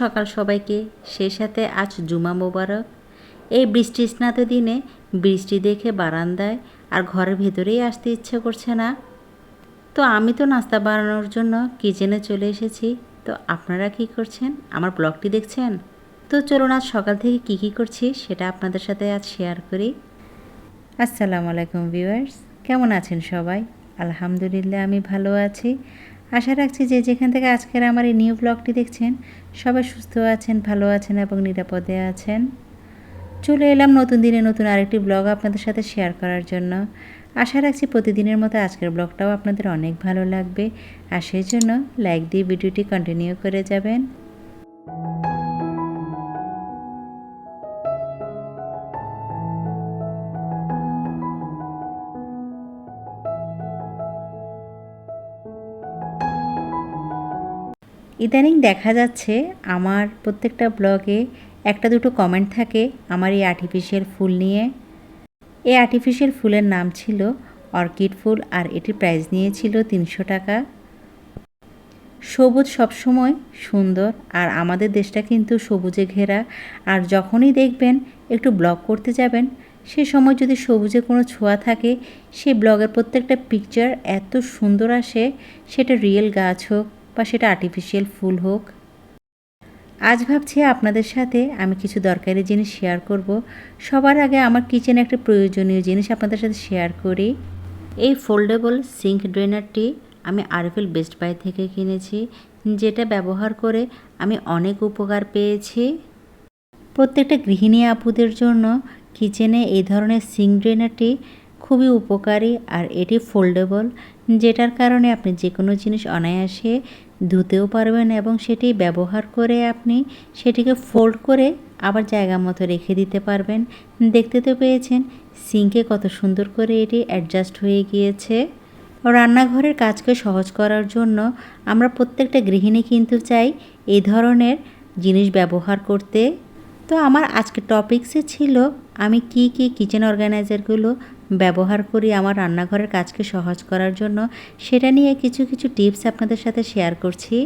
সকাল সবাইকে, সেই সাথে আজ জুমা মোবারক। এই বৃষ্টি স্নাত দিনে বৃষ্টি দেখে বারান্দায় আর ঘরের ভেতরেই আসতে ইচ্ছে করছে না। তো আমি তো নাস্তা বানানোর জন্য কিচেনে চলে এসেছি। তো আপনারা কি করছেন? আমার ব্লগটি দেখছেন? তো চলুন আজ সকাল থেকে কি কি করছি সেটা আপনাদের সাথে আজ শেয়ার করি। আসসালামু আলাইকুম ভিউয়ার্স, কেমন আছেন সবাই? আলহামদুলিল্লাহ, আমি ভালো আছি। আশা রাখছি যে যেখান থেকে আজকের আমার এই নিউ ব্লগটি দেখছেন, সবাই সুস্থ আছেন, ভালো আছেন এবং নিরাপদে আছেন। চলে এলাম নতুন দিনে নতুন আরেকটি ব্লগ আপনাদের সাথে শেয়ার করার জন্য। আশা রাখছি প্রতিদিনের মতো আজকের ব্লগটাও আপনাদের অনেক ভালো লাগবে। আর সেই জন্য লাইক দিয়ে ভিডিওটি কন্টিনিউ করে যাবেন। ইদানিং দেখা যাচ্ছে আমার প্রত্যেকটা ব্লগে একটা দুটো কমেন্ট থাকে আমার এই আর্টিফিশিয়াল ফুল নিয়ে। এই আর্টিফিশিয়াল ফুলের নাম ছিল অর্কিড ফুল আর এটির প্রাইস নিয়েছিল তিনশো টাকা। সবুজ সবসময় সুন্দর আর আমাদের দেশটা কিন্তু সবুজে ঘেরা আর যখনই দেখবেন একটু ব্লগ করতে যাবেন, সে সময় যদি সবুজে কোনো ছোঁয়া থাকে সেই ব্লগের প্রত্যেকটা পিকচার এত সুন্দর আসে, সেটা রিয়েল গাছ হোক বা সেটা আর্টিফিশিয়াল ফুল হোক। আজ ভাবছি আপনাদের সাথে আমি কিছু দরকারি জিনিস শেয়ার করব। সবার আগে আমার কিচেনে একটা প্রয়োজনীয় জিনিস আপনাদের সাথে শেয়ার করি। এই ফোল্ডেবল সিঙ্ক ড্রেনারটি আমি আরফেল বেস্ট বাই থেকে কিনেছি, যেটা ব্যবহার করে আমি অনেক উপকার পেয়েছি। প্রত্যেকটা গৃহিণী আপুদের জন্য কিচেনে এই ধরনের সিঙ্ক ড্রেনারটি খুবই উপকারী আর এটি ফোল্ডেবল যেটার কারণে আপনি যে কোনো জিনিস অনায়াসে ধুতেও পারবেন এবং সেটি ব্যবহার করে আপনি সেটিকে ফোল্ড করে আবার জায়গা মতো রেখে দিতে পারবেন। দেখতে তো পেয়েছেন সিঙ্কে কত সুন্দর করে এটি অ্যাডজাস্ট হয়ে গিয়েছে। রান্নাঘরের কাজকে সহজ করার জন্য আমরা প্রত্যেকটা গৃহিণী কিন্তু চাই এই ধরনের জিনিস ব্যবহার করতে। তো আমার আজকের টপিক্সে ছিল, আমি কি কি কিচেন অর্গানাইজারগুলো ব্যবহার করি আমার রান্নাঘরের কাজকে সহজ করার জন্য, সেটা নিয়ে কিছু কিছু টিপস আপনাদের সাথে শেয়ার করছি।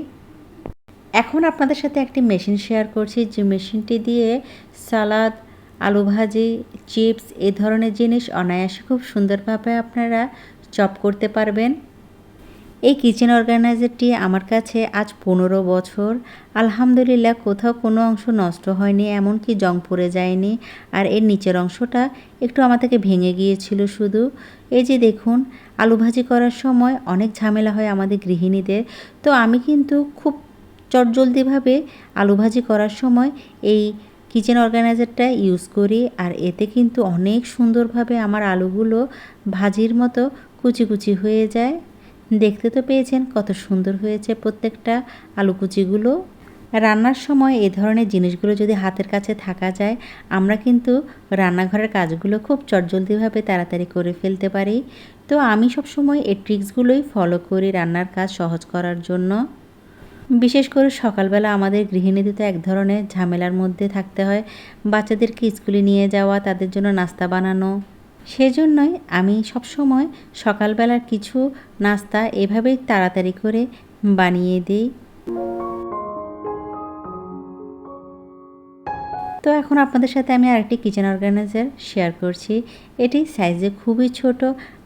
এখন আপনাদের সাথে একটি মেশিন শেয়ার করছি, যে মেশিনটি দিয়ে সালাদ আলু ভাজি চিপস এ ধরনের জিনিস অনায়াসে খুব সুন্দরভাবে আপনারা চপ করতে পারবেন। এই কিচেন অর্গানাইজারটি আমার কাছে আজ পনেরো বছর। আলহামদুলিল্লাহ, কোথাও কোনো অংশ নষ্ট হয়নি, এমনকি জং পড়ে যায়নি। আর এর নিচের অংশটা একটু আমার থেকে ভেঙে গিয়েছিল শুধু। এই যে দেখুন, আলু ভাজি করার সময় অনেক ঝামেলা হয় আমাদের গৃহিণীদের। তো আমি কিন্তু খুব চটজলদিভাবে আলু ভাজি করার সময় এই কিচেন অর্গানাইজারটা ইউজ করি। আর এতে কিন্তু অনেক সুন্দরভাবে আমার আলুগুলো ভাজির মতো কুচি কুচি হয়ে যায়। দেখতে তো পেয়েছেন কত সুন্দর হয়েছে প্রত্যেকটা আলু কুচিগুলো রান্নার সময় এ ধরনের জিনিসগুলো যদি হাতের কাছে থাকা যায়, আমরা কিন্তু রান্নাঘরের কাজগুলো খুব চটজলদিভাবে তাড়াতাড়ি করে ফেলতে পারি। তো আমি সব সময় এই ট্রিক্সগুলোই ফলো করি রান্নার কাজ সহজ করার জন্য। বিশেষ করে সকালবেলা আমাদের গৃহিণীদের তো এক ধরনের ঝামেলার মধ্যে থাকতে হয়। বাচ্চাদেরকে স্কুলে নিয়ে যাওয়া, তাদের জন্য নাস্তা বানানো সেজন্যই আমি সবসময় সকালবেলার কিছু নাস্তা এভাবেই তাড়াতাড়ি করে বানিয়ে দিই। তো এখন আপনাদের সাথে আমি আরেকটি কিচেন অর্গানাইজার শেয়ার করছি। এটি সাইজে খুবই ছোট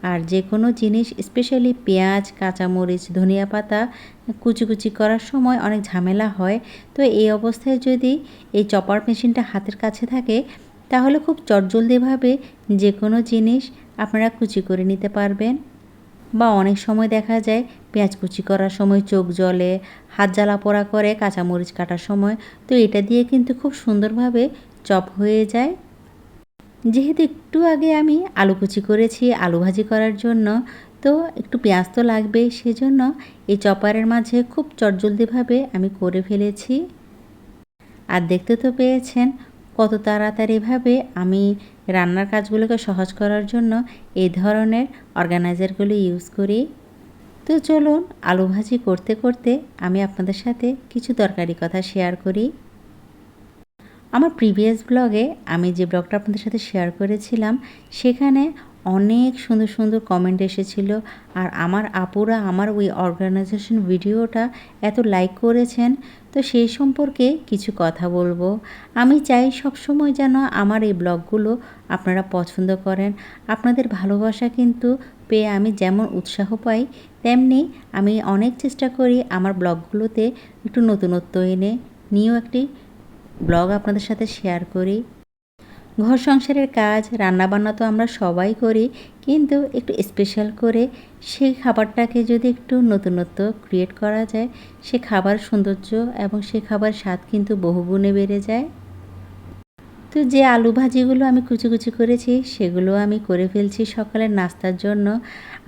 আর যে কোনো জিনিস স্পেশালি পেঁয়াজ, কাঁচামরিচ, ধনিয়া পাতা কুচি কুচি করার সময় অনেক ঝামেলা হয়। তো এই অবস্থায় যদি এই চপার মেশিনটা হাতের কাছে থাকে তাহলে খুব চটজলদিভাবে যে কোনো জিনিস আপনারা কুচি করে নিতে পারবেন। বা অনেক সময় দেখা যায় পেঁয়াজ কুচি করার সময় চোখ জলে, হাত জ্বালা পোড়া করে, কাঁচামরিচ কাটার সময়। তো এটা দিয়ে কিন্তু খুব সুন্দরভাবে চপ হয়ে যায়। যেহেতু একটু আগে আমি আলু কুচি করেছি আলু ভাজি করার জন্য, তো একটু পেঁয়াজ তো লাগবেই। সেজন্য এই চপারের মাঝে খুব চটজলদিভাবে আমি করে ফেলেছি। আর দেখতে তো পেয়েছেন কত তাড়াতাড়িভাবে আমি রান্নার কাজগুলোকে সহজ করার জন্য এই ধরনের অর্গানাইজারগুলো ইউজ করি। তো চলুন আলু ভাজি করতে করতে আমি আপনাদের সাথে কিছু দরকারি কথা শেয়ার করি। আমার প্রিভিয়াস ব্লগে আমি যে ব্লগটা আপনাদের সাথে শেয়ার করেছিলাম, সেখানে অনেক সুন্দর সুন্দর কমেন্ট এসেছিল আর আমার আপুরা আমার ওই অর্গানাইজেশন ভিডিওটা এত লাইক করেছেন তো সেই সম্পর্কে কিছু কথা বলব। আমি চাই সবসময় যেন আমার এই ব্লগগুলো আপনারা পছন্দ করেন। আপনাদের ভালোবাসা কিন্তু পেয়ে আমি যেমন উৎসাহ পাই, তেমনি আমি অনেক চেষ্টা করি আমার ব্লগগুলোতে একটু নতুনত্ব এনে নিয়েও একটি ব্লগ আপনাদের সাথে শেয়ার করি। ঘর সংসারের কাজ, রান্নাবান্না তো আমরা সবাই করি, কিন্তু একটু স্পেশাল করে সেই খাবারটাকে যদি একটু নতুনত্ব ক্রিয়েট করা যায়, সে খাবার সৌন্দর্য এবং সে খাবার স্বাদ কিন্তু বহুগুণে বেড়ে যায়। তো যে আলু ভাজিগুলো আমি কুচি কুচি করেছি, সেগুলো আমি করে ফেলছি সকালের নাস্তার জন্য।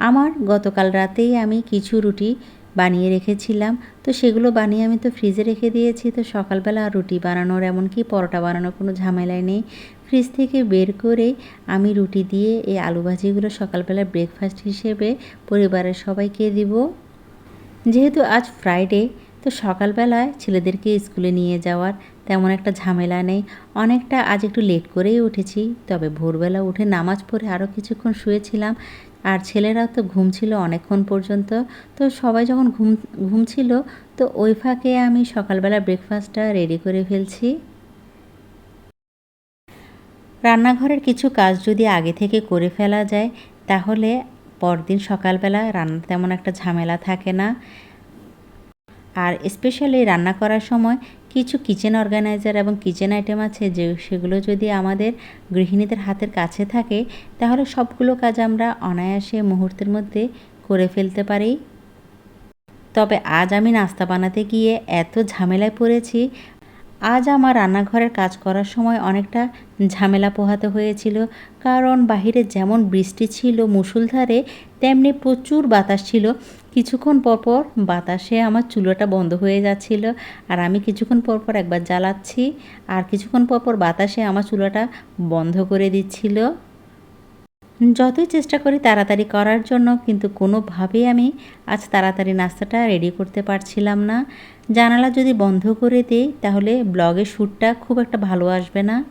আমার গতকাল রাতেই আমি কিছু রুটি বানিয়ে রেখেছিলাম। তো সেগুলো বানিয়ে আমি তো ফ্রিজে রেখে দিয়েছি। তো সকালবেলা রুটি বানানোর এমনকি পরোটা বানানোর কোনো ঝামেলাই নেই। ফ্রিজ থেকে বের করে আমি রুটি দিয়ে এই আলু ভাজিগুলো সকালবেলা ব্রেকফাস্ট হিসেবে পরিবারের সবাইকে দিব। যেহেতু আজ ফ্রাইডে তো সকালবেলায় ছেলেদেরকে স্কুলে নিয়ে যাওয়ার তেমন একটা ঝামেলা নেই। অনেকটা আজ একটু লেট করেই উঠেছি, তবে ভোরবেলা উঠে নামাজ পড়ে আরও কিছুক্ষণ শুয়েছিলাম। আর ছেলেরাও তো ঘুম ছিল অনেকক্ষণ পর্যন্ত, তো সবাই যখন ঘুম ঘুম ছিল, তো ওই ফাঁকে আমি সকালবেলা ব্রেকফাস্টটা রেডি করে ফেলছি। রান্নাঘরের কিছু কাজ যদি আগে থেকে করে ফেলা যায়, তাহলে পরদিন সকালবেলা রান্না তেমন একটা ঝামেলা থাকে না। আর স্পেশালি রান্না করার সময় কিছু কিচেন অর্গানাইজার এবং কিচেন আইটেম আছে যে, সেগুলো যদি আমাদের গৃহিণীদের হাতের কাছে থাকে, তাহলে সবগুলো কাজ আমরা অনায়াসে মুহূর্তের মধ্যে করে ফেলতে পারি। তবে আজ আমি নাস্তা বানাতে গিয়ে এত ঝামেলায় পড়েছি আজ আমার রান্নাঘরের কাজ করার সময় অনেকটা ঝামেলা পোহাতে হয়েছিল, কারণ বাহিরে যেমন বৃষ্টি ছিল মুসুলধারে তেমনি প্রচুর বাতাস ছিল। কিছুক্ষণ পরপর বাতাসে আমার চুলোটা বন্ধ হয়ে যাচ্ছিল আর আমি কিছুক্ষণ পরপর একবার জ্বালাচ্ছি আর কিছুক্ষণ পরপর বাতাসে আমার চুলাটা বন্ধ করে দিচ্ছিল। যতই চেষ্টা করি তাড়াতাড়ি করার জন্য, কিন্তু কোনোভাবেই আমি আজ তাড়াতাড়ি নাস্তাটা রেডি করতে পারছিলাম না। জানালা যদি বন্ধ করে দিই, তাহলে ব্লগের শ্যুটটা খুব একটা ভালো আসবে না।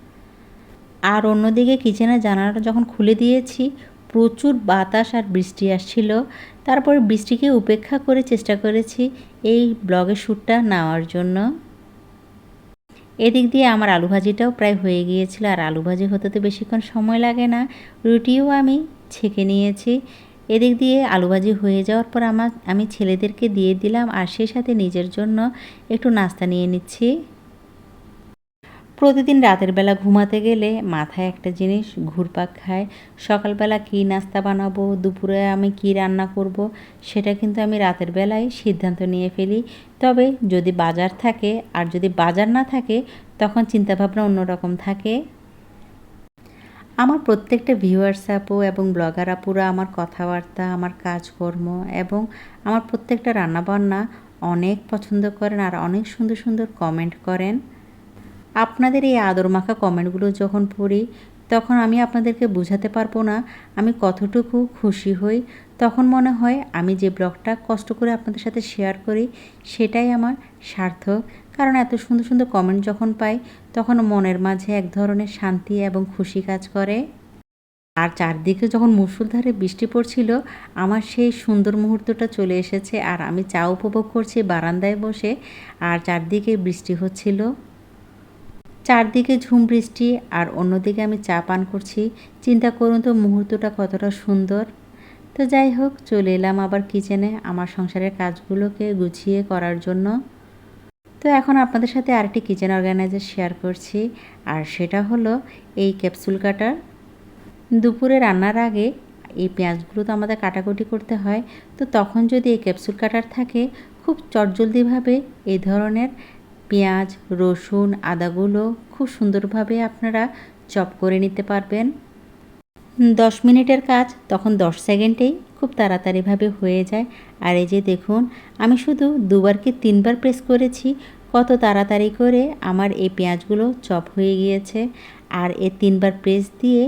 আর অন্যদিকে কিচেনের জানালাটা যখন খুলে দিয়েছি, প্রচুর বাতাস আর বৃষ্টি আসছিল। তারপর বৃষ্টিকে উপেক্ষা করে চেষ্টা করেছি এই ব্লগের শ্যুটটা নেওয়ার জন্য। এদিক দিয়ে আমার আলু ভাজিটাও প্রায় হয়ে গিয়েছিল, আর আলু ভাজি হতে তো বেশিক্ষণ সময় লাগে না। রুটিও আমি ছেঁকে নিয়েছি। এদিক দিয়ে আলু ভাজি হয়ে যাওয়ার পর আমার আমি ছেলেদেরকে দিয়ে দিলাম, আর সেই সাথে নিজের জন্য একটু নাস্তা নিয়ে নিচ্ছি। প্রতিদিন রাতের বেলা ঘুমাতে গেলে মাথায় একটা জিনিস ঘুরপাক খায়। সকালবেলা কী নাস্তা বানাবো, দুপুরে আমি কি রান্না করব, সেটা কিন্তু আমি রাতের বেলায় সিদ্ধান্ত নিয়ে ফেলি। তবে যদি বাজার থাকে আর যদি বাজার না থাকে, তখন চিন্তাভাবনা অন্যরকম থাকে। আমার প্রত্যেকটা ভিউয়ার্স আপু এবং ব্লগার আপুরা আমার কথাবার্তা, আমার কাজকর্ম এবং আমার প্রত্যেকটা রান্নাবান্না অনেক পছন্দ করেন আর অনেক সুন্দর সুন্দর কমেন্ট করেন। আপনাদের এই আদর মাখা কমেন্টগুলো যখন পড়ি, তখন আমি আপনাদেরকে বোঝাতে পারব না। আমি কতটুকু খুশি হই, তখন মনে হয় আমি যে ব্লগটা কষ্ট করে আপনাদের সাথে শেয়ার করি, সেটাই আমার সার্থক। কারণ এত সুন্দর সুন্দর কমেন্ট যখন পাই, তখন মনের মাঝে এক ধরনের শান্তি এবং খুশি কাজ করে। আর চারদিকে যখন মুসুলধারে বৃষ্টি পড়ছিল, আমার সেই সুন্দর মুহূর্তটা চলে এসেছে আর আমি চা উপভোগ করছি বারান্দায় বসে। আর চারদিকে বৃষ্টি হচ্ছিল। চারদিকে ঝুম বৃষ্টি আর অন্যদিকে আমি চা পান করছি। চিন্তা করুন তো, মুহূর্তটা কতটা সুন্দর। তো যাই হোক, চলে এলাম আবার কিচেনে আমার সংসারের কাজগুলোকে গুছিয়ে করার জন্য। তো এখন আপনাদের সাথে আরেকটি কিচেন অর্গানাইজার শেয়ার করছি, আর সেটা হলো এই ক্যাপসুল কাটার। দুপুরে রান্নার আগে এই পেঁয়াজগুলো তো আমাদের কাটাকুটি করতে হয়, তো তখন যদি এই ক্যাপসুল কাটার থাকে, খুব চটজলদিভাবে এই ধরনের পেঁয়াজ, রসুন, আদাগুলো খুব সুন্দরভাবে আপনারা চপ করে নিতে পারবেন। দশ মিনিটের কাজ, তখন দশ সেকেন্ডেই খুব তাড়াতাড়িভাবে হয়ে যায়। আর এই যে দেখুন, আমি শুধু দুবার কি তিনবার প্রেস করেছি, কত তাড়াতাড়ি করে আমার এই পেঁয়াজগুলো চপ হয়ে গিয়েছে। আর এ তিনবার প্রেস দিয়ে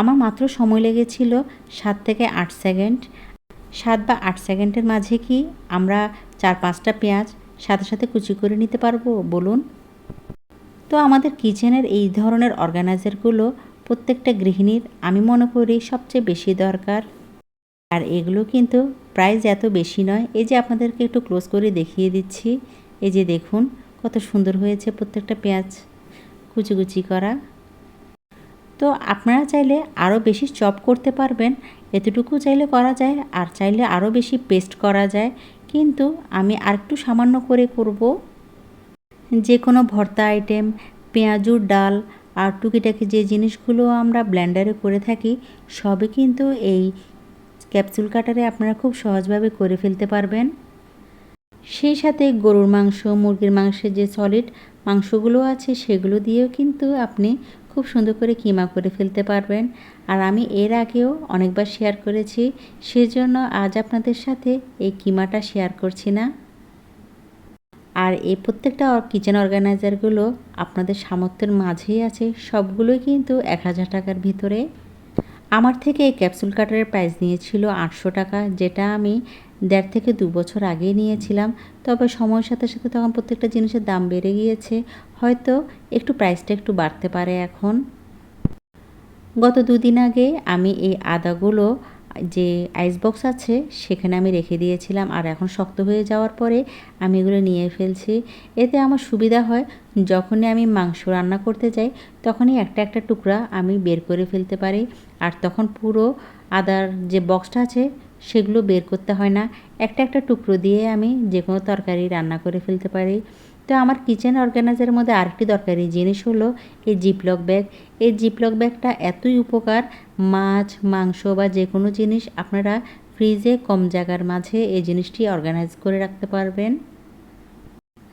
আমার মাত্র সময় লেগেছিল সাত থেকে আট সেকেন্ড। সাত বা আট সেকেন্ডের মাঝে কি আমরা চার পাঁচটা পেঁয়াজ সাথে সাথে কুচি করে নিতে পারব, বলুন। তো আমাদের কিচেনের এই ধরনের অর্গানাইজারগুলো প্রত্যেকটা গৃহিণীর, আমি মনে করি, সবচেয়ে বেশি দরকার। আর এগুলো কিন্তু প্রাইস এত বেশি নয়, এই যে আপনাদেরকে একটু ক্লোজ করে দেখিয়ে দিচ্ছি। এই যে দেখুন, কত সুন্দর হয়েছে প্রত্যেকটা পেঁয়াজ কুচি কুচি করা। তো আপনারা চাইলে আরও বেশি চপ করতে পারবেন, এতটুকু চাইলে করা যায়, আর চাইলে আরও বেশি পেস্ট করা যায়। কিন্তু আমি আরেকটু সামান্য করে করব। যে কোনো ভর্তা আইটেম পেঁয়াজুর ডাল আর টুকিটাকি যে জিনিসগুলো আমরা ব্লেন্ডারে করে থাকি, সবই কিন্তু এই ক্যাপসুল কাটারে আপনারা খুব সহজভাবে করে ফেলতে পারবেন। সেই সাথে গরুর মাংস, মুরগির মাংসের যে সলিড মাংসগুলো আছে সেগুলো দিয়েও কিন্তু আপনি খুব সুন্দর করে কিমা করে ফেলতে পারবেন। আর আমি এর আগেও অনেকবার শেয়ার করেছি, সেজন্য আজ আপনাদের সাথে এই কিমাটা শেয়ার করছি না। আর এই প্রত্যেকটা কিচেন অর্গানাইজারগুলো আপনাদের সামর্থ্যের মাঝেই আছে, সবগুলোই কিন্তু এক হাজার টাকার ভিতরে। আমার থেকে এই ক্যাপসুল কাটারের প্রাইস নিয়েছিল আটশো টাকা, যেটা আমি দেড় থেকে দু বছর আগেই নিয়েছিলাম। তবে সময়ের সাথে সাথে তখন প্রত্যেকটা জিনিসের দাম বেড়ে গিয়েছে। হয়তো একটু প্রাইসটা একটু বাড়তে পারে এখন। গত দুদিন আগে আমি এই আদাগুলো, যে আইস বক্স আছে, সেখানে আমি রেখে দিয়েছিলাম। আর এখন শক্ত হয়ে যাওয়ার পরে আমি এগুলো নিয়ে ফেলছি। এতে আমার সুবিধা হয়, যখনই আমি মাংস রান্না করতে যাই, তখনই একটা একটা টুকরা আমি বের করে ফেলতে পারি। আর তখন পুরো আদার যে বক্সটা আছে সেগুলো বের করতে হয় না। একটা একটা টুকরো দিয়ে আমি যে কোনো তরকারি রান্না করে ফেলতে পারি। তো আমার কিচেন অর্গানাইজারের মধ্যে আরেকটি দরকারি জিনিস হলো এই জিপলক ব্যাগ এই জিপলক ব্যাগটা এতই উপকার, মাছ, মাংস বা যে কোনো জিনিস আপনারা ফ্রিজে কম জায়গার মাঝে এই জিনিসটি অর্গানাইজ করে রাখতে পারবেন।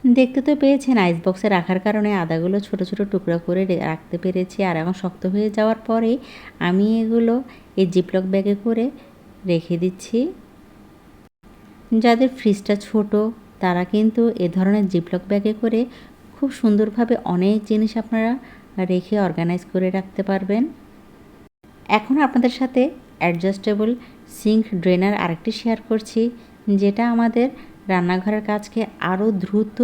দেখতে তো পেয়েছেন আইস বক্সে রাখার কারণে আদাগুলো ছোট ছোট টুকরো করে রাখতে পেরেছি। আর এখন শক্ত হয়ে যাওয়ার পরে আমি এগুলো এই জিপলক ব্যাগে করে রেখে দিচ্ছি। যাদের ফ্রিজটা ছোট, তারা কিন্তু এ ধরনের জিপলক ব্যাগে করে খুব সুন্দরভাবে অনেক জিনিস আপনারা রেখে অর্গানাইজ করে রাখতে পারবেন। এখন আপনাদের সাথে অ্যাডজাস্টেবল সিঙ্ক ড্রেনার আরেকটি শেয়ার করছি, যেটা আমাদের রান্নাঘরের কাজকে আরও দ্রুত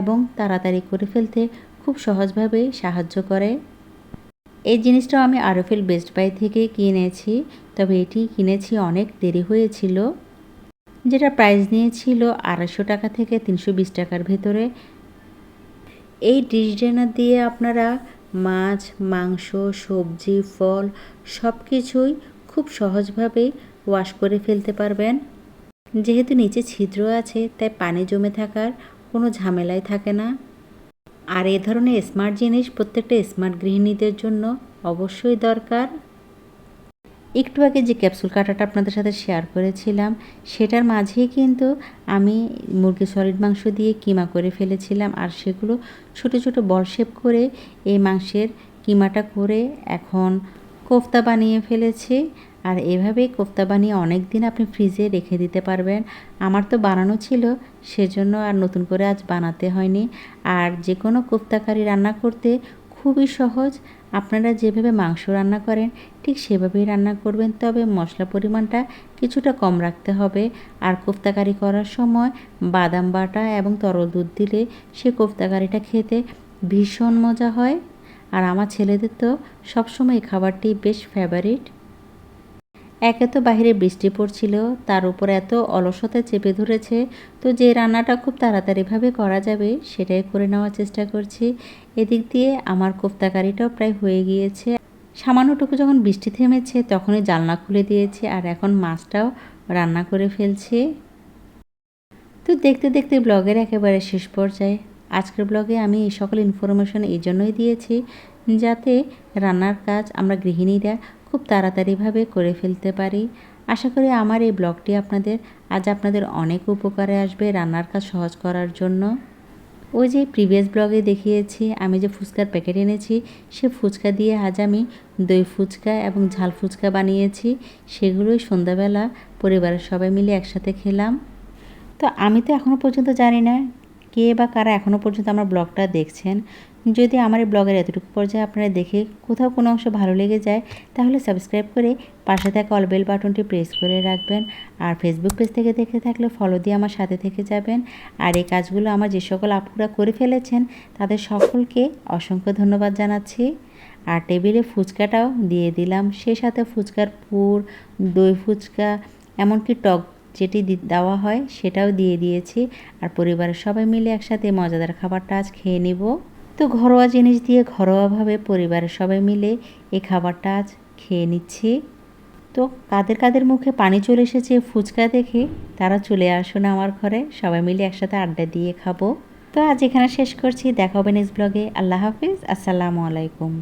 এবং তাড়াতাড়ি করে ফেলতে খুব সহজভাবে সাহায্য করে। এই জিনিসটাও আমি আরফেল বেস্ট বাই থেকে কিনেছি, তবে এটি কিনেছি অনেক দেরি হয়েছিল। যেটা প্রাইস নিয়েছিল আড়াইশো টাকা থেকে তিনশো বিশ টাকার ভেতরে। এই ডিশ দিয়ে আপনারা মাছ, মাংস, সবজি, ফল সব কিছুই খুব সহজভাবে ওয়াশ করে ফেলতে পারবেন। যেহেতু নিচে ছিদ্র আছে, তাই পানি জমে থাকার কোনো ঝামেলাই থাকে না। আর এ ধরনের স্মার্ট জিনিস প্রত্যেকটা স্মার্ট গৃহিণীদের জন্য অবশ্যই দরকার। একটু আগে যে ক্যাপসুল কাটাটা আপনাদের সাথে শেয়ার করেছিলাম, সেটার মাঝেই কিন্তু আমি মুরগি সলিড মাংস দিয়ে কিমা করে ফেলেছিলাম আর সেগুলো ছোট ছোট বল শেপ করে এই মাংসের কিমাটা করে এখন কোফতা বানিয়ে ফেলেছি। আর এভাবেই কোফতা বানিয়ে অনেক দিন আপনি ফ্রিজে রেখে দিতে পারবেন। আমার তো বানানো ছিল, সেজন্য আর নতুন করে আজ বানাতে হয়নি। আর যে কোনো কোফতা কারি রান্না করতে খুবই সহজ। আপনারা যেভাবে মাংস রান্না করেন, ঠিক সেভাবেই রান্না করবেন, তবে মশলা পরিমাণটা কিছুটা কম রাখতে হবে। আর কোফতাকারি করার সময় বাদাম বাটা এবং তরল দুধ দিলে সে কোফতাকারিটা খেতে ভীষণ মজা হয়। আর আমার ছেলেদের তো সবসময় এই খাবারটি বেশ ফেভারিট একে তো বাহিরে বৃষ্টি পড়ছিল, তার উপর এত অলসতা চেপে ধরেছে, তো যে রান্নাটা খুব তাড়াতাড়িভাবে করা যাবে সেটাই করে নেওয়ার চেষ্টা করছি। এদিক দিয়ে আমার কোফতাকারিটাও প্রায় হয়ে গিয়েছে। সামান্যটুকু যখন বৃষ্টি থেমেছে, তখনই জানলা খুলে দিয়েছে আর এখন মাছটাও রান্না করে ফেলছে। তো দেখতে দেখতে ব্লগের একেবারে শেষ পর্যায়ে। আজকের ব্লগে আমি এই সকল ইনফরমেশন এই জন্যই দিয়েছি, যাতে রান্নার কাজ আমরা গৃহিণীরা খুব তাড়াতাড়িভাবে করে ফেলতে পারি। আশা করি আমার এই ব্লগটি আপনাদের, আজ আপনাদের অনেক উপকারে আসবে রান্নার কাজ সহজ করার জন্য। ওই যে প্রিভিয়াস ব্লগে দেখিয়েছি, আমি যে ফুচকার প্যাকেট এনেছি, সে ফুচকা দিয়ে আজ আমি দই ফুচকা এবং ঝাল ফুচকা বানিয়েছি। সেগুলোই সন্ধ্যাবেলা পরিবারের সবাই মিলে একসাথে খেলাম। তো আমি তো এখনও পর্যন্ত জানি না কে বা কারা এখনও পর্যন্ত আমার ব্লগটা দেখছেন, যদি আমার এই ব্লগের এতটুকু পর্যায়ে আপনারা দেখে কোথাও কোনো অংশ ভালো লেগে যায়, তাহলে সাবস্ক্রাইব করে পাশে থাকা অল বেল বাটনটি প্রেস করে রাখবেন। আর ফেসবুক পেজ থেকে দেখে থাকলে ফলো দিয়ে আমার সাথে থেকে যাবেন। আর এই কাজগুলো আমার যে সকল আপুরা করে ফেলেছেন, তাদের সকলকে অসংখ্য ধন্যবাদ জানাচ্ছি। আর টেবিলে ফুচকাটাও দিয়ে দিলাম। সেই সাথে ফুচকার পুর, দই ফুচকা, এমনকি টক যেটি দেওয়া হয় সেটাও দিয়ে দিয়েছি। আর পরিবারের সবাই মিলে একসাথে মজাদার খাবারটা আজ খেয়ে নিব। তো ঘরোয়া জিনিস দিয়ে ঘরোয়াভাবে পরিবারের সবাই মিলে এই খাবারটা আজ খেয়ে নিচ্ছি। তো কাদের কাদের মুখে পানি চলে এসেছে ফুচকা দেখে, তারা চলে আসুন আমার ঘরে, সবাই মিলে একসাথে আড্ডা দিয়ে খাব। তো আজ এখানে শেষ করছি, দেখা হবে নেক্সট ব্লগে আল্লাহ হাফিজ, আসসালামু আলাইকুম।